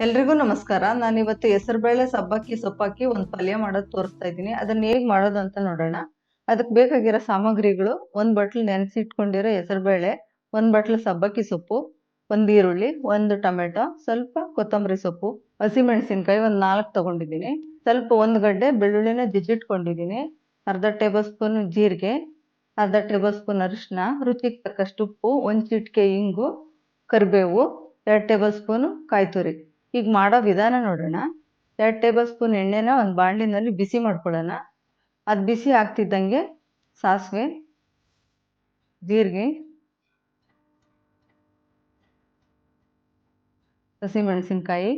ಎಲ್ರಿಗೂ ನಮಸ್ಕಾರ. ನಾನು ಇವತ್ತು ಹೆಸರುಬೇಳೆ ಸಬ್ಬಕ್ಕಿ ಸೊಪ್ಪಾಕಿ ಒಂದು ಪಲ್ಯ ಮಾಡೋದು ತೋರಿಸ್ತಾ ಇದ್ದೀನಿ. ಅದನ್ನ ಹೇಗೆ ಮಾಡೋದು ಅಂತ ನೋಡೋಣ. ಅದಕ್ಕೆ ಬೇಕಾಗಿರೋ ಸಾಮಗ್ರಿಗಳು, ಒಂದು ಬಟ್ಲು ನೆನೆಸಿಟ್ಕೊಂಡಿರೋ ಹೆಸರುಬೇಳೆ ಒಂದು ಬಟ್ಲ್ ಸಬ್ಬಕ್ಕಿ ಸೊಪ್ಪು, ಒಂದು ಈರುಳ್ಳಿ, ಒಂದು ಟೊಮೆಟೊ, ಸ್ವಲ್ಪ ಕೊತ್ತಂಬರಿ ಸೊಪ್ಪು, ಹಸಿಮೆಣಸಿನ್ಕಾಯಿ ಒಂದು ನಾಲ್ಕು ತಗೊಂಡಿದ್ದೀನಿ. ಸ್ವಲ್ಪ ಒಂದು ಗಡ್ಡೆ ಬೆಳ್ಳುಳ್ಳಿನ ಜಜ್ಜಿಟ್ಕೊಂಡಿದ್ದೀನಿ. ಅರ್ಧ ಟೇಬಲ್ ಸ್ಪೂನ್ ಜೀರಿಗೆ, ಅರ್ಧ ಟೇಬಲ್ ಸ್ಪೂನ್ ಅರಿಶಿನ ರುಚಿಗೆ ತಕ್ಕಷ್ಟು ಉಪ್ಪು, ಒಂದು ಚಿಟಿಕೆ ಇಂಗು, ಕರಿಬೇವು, ಎರಡು ಟೇಬಲ್ ಸ್ಪೂನು ಕಾಯಿ ತುರಿ ಈಗ ಮಾಡೋ ವಿಧಾನ ನೋಡೋಣ. ಎರಡು ಟೇಬಲ್ ಸ್ಪೂನ್ ಎಣ್ಣೆನ ಒಂದು ಬಾಣಲಿನಲ್ಲಿ ಬಿಸಿ ಮಾಡ್ಕೊಳ್ಳೋಣ. ಅದು ಬಿಸಿ ಆಗ್ತಿದ್ದಂಗೆ ಸಾಸಿವೆ, ಜೀರಿಗೆ, ಹಸಿಮೆಣಸಿನ್ಕಾಯಿ,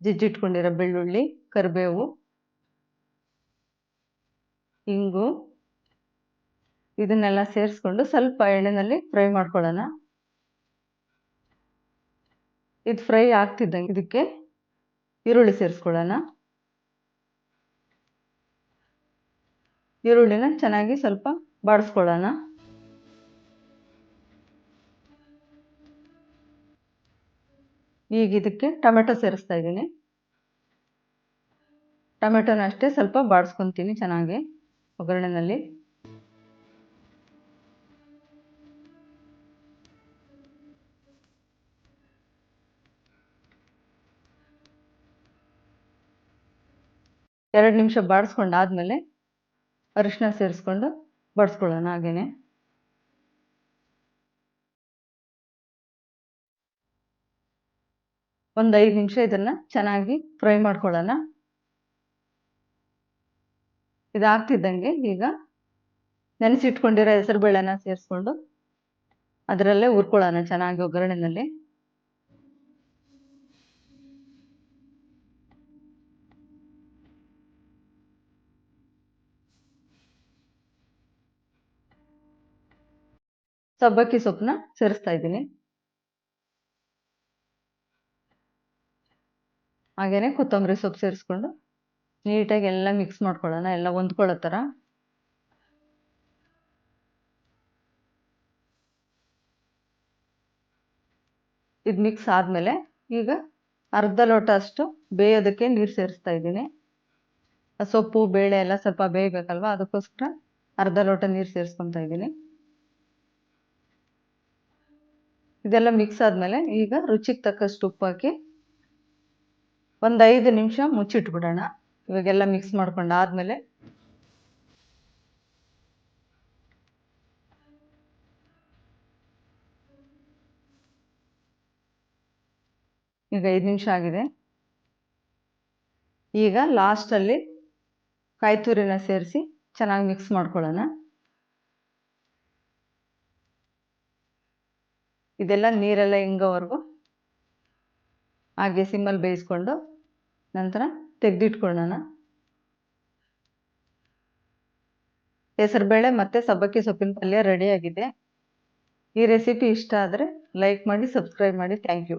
ಜಜ್ಜಿಟ್ಕೊಂಡಿರೋ ಬೆಳ್ಳುಳ್ಳಿ, ಕರಿಬೇವು, ಇಂಗು, ಇದನ್ನೆಲ್ಲ ಸೇರಿಸ್ಕೊಂಡು ಸ್ವಲ್ಪ ಎಣ್ಣೆನಲ್ಲಿ ಫ್ರೈ ಮಾಡ್ಕೊಳ್ಳೋಣ. ಇದು ಫ್ರೈ ಆಗ್ತಿದ್ದಂಗೆ. ಇದಕ್ಕೆ ಈರುಳ್ಳಿ ಸೇರಿಸ್ಕೊಳ್ಳೋಣ. ಈರುಳ್ಳಿನ ಚೆನ್ನಾಗಿ ಸ್ವಲ್ಪ ಬಾಡಿಸ್ಕೊಳ್ಳೋಣ. ಈಗ ಇದಕ್ಕೆ ಟೊಮೆಟೊ ಸೇರಿಸ್ತಾ ಇದ್ದೀನಿ. ಟೊಮೆಟೊನ ಅಷ್ಟೇ ಸ್ವಲ್ಪ ಬಾಡಿಸ್ಕೊತೀನಿ ಚೆನ್ನಾಗಿ ಒಗ್ಗರಣೆನಲ್ಲಿ. ಎರಡು ನಿಮಿಷ ಬಾಡಿಸ್ಕೊಂಡಾದ್ಮೇಲೆ ಅರಿಶಿನ ಸೇರಿಸ್ಕೊಂಡು ಬಡಿಸ್ಕೊಳ್ಳೋಣ ಹಾಗೇನೆ. ಒಂದು ಐದು ನಿಮಿಷ ಇದನ್ನು ಚೆನ್ನಾಗಿ ಫ್ರೈ ಮಾಡ್ಕೊಳ್ಳೋಣ. ಇದಾಗ್ತಿದ್ದಂಗೆ ಈಗ ನೆನೆಸಿಟ್ಕೊಂಡಿರೋ ಹೆಸರುಬೇಳೆನ ಸೇರಿಸ್ಕೊಂಡು ಅದರಲ್ಲೇ ಹುರ್ಕೊಳ್ಳೋಣ ಚೆನ್ನಾಗಿ ಒಗ್ಗರಣೆನಲ್ಲಿ. ಸಬ್ಬಕ್ಕಿ ಸೊಪ್ಪನ್ನ ಸೇರಿಸ್ತಾ ಇದ್ದೀನಿ. ಹಾಗೇನೆ ಕೊತ್ತಂಬರಿ ಸೊಪ್ಪು ಸೇರಿಸ್ಕೊಂಡು ನೀಟಾಗಿ ಎಲ್ಲ ಮಿಕ್ಸ್ ಮಾಡ್ಕೊಳ್ಳೋಣ, ಎಲ್ಲ ಹೊಂದ್ಕೊಳ್ಳೋ ಥರ. ಇದು ಮಿಕ್ಸ್ ಆದಮೇಲೆ ಈಗ ಅರ್ಧ ಲೋಟ ಅಷ್ಟು ಬೇಯೋದಕ್ಕೆ ನೀರು ಸೇರಿಸ್ತಾ ಇದ್ದೀನಿ. ಸೊಪ್ಪು, ಬೇಳೆ ಎಲ್ಲ ಸ್ವಲ್ಪ ಬೇಯಬೇಕಲ್ವ? ಅದಕ್ಕೋಸ್ಕರ ಅರ್ಧ ಲೋಟ ನೀರು ಸೇರಿಸ್ಕೊತಾ ಇದ್ದೀನಿ. ಇದೆಲ್ಲ ಮಿಕ್ಸ್ ಆದಮೇಲೆ ಈಗ ರುಚಿಗೆ ತಕ್ಕಷ್ಟು ಉಪ್ಪು ಹಾಕಿ ಒಂದು ಐದು ನಿಮಿಷ ಮುಚ್ಚಿಟ್ಬಿಡೋಣ. ಇವಾಗೆಲ್ಲ ಮಿಕ್ಸ್ ಮಾಡ್ಕೊಂಡು ಆದಮೇಲೆ ಈಗ ಐದು ನಿಮಿಷ ಆಗಿದೆ. ಈಗ ಲಾಸ್ಟಲ್ಲಿ ಕಾಯಿ ತುರಿನ ಸೇರಿಸಿ ಚೆನ್ನಾಗಿ ಮಿಕ್ಸ್ ಮಾಡ್ಕೊಳ್ಳೋಣ. ಇದೆಲ್ಲ ನೀರೆಲ್ಲ ಹೆಂಗೋವರೆಗೂ? ಹಾಗೆ ಸಿಮ್ಮಲ್ಲಿ ಬೇಯಿಸ್ಕೊಂಡು ನಂತರ ತೆಗೆದಿಟ್ಕೊಳ್ಳೋಣ. ಹೆಸರುಬೇಳೆ ಮತ್ತು ಸಬ್ಬಕ್ಕಿ ಸೊಪ್ಪಿನ ಪಲ್ಯ ರೆಡಿಯಾಗಿದೆ ಈ ರೆಸಿಪಿ ಇಷ್ಟ ಆದರೆ ಲೈಕ್ ಮಾಡಿ ಸಬ್ಸ್ಕ್ರೈಬ್ ಮಾಡಿ. Thank you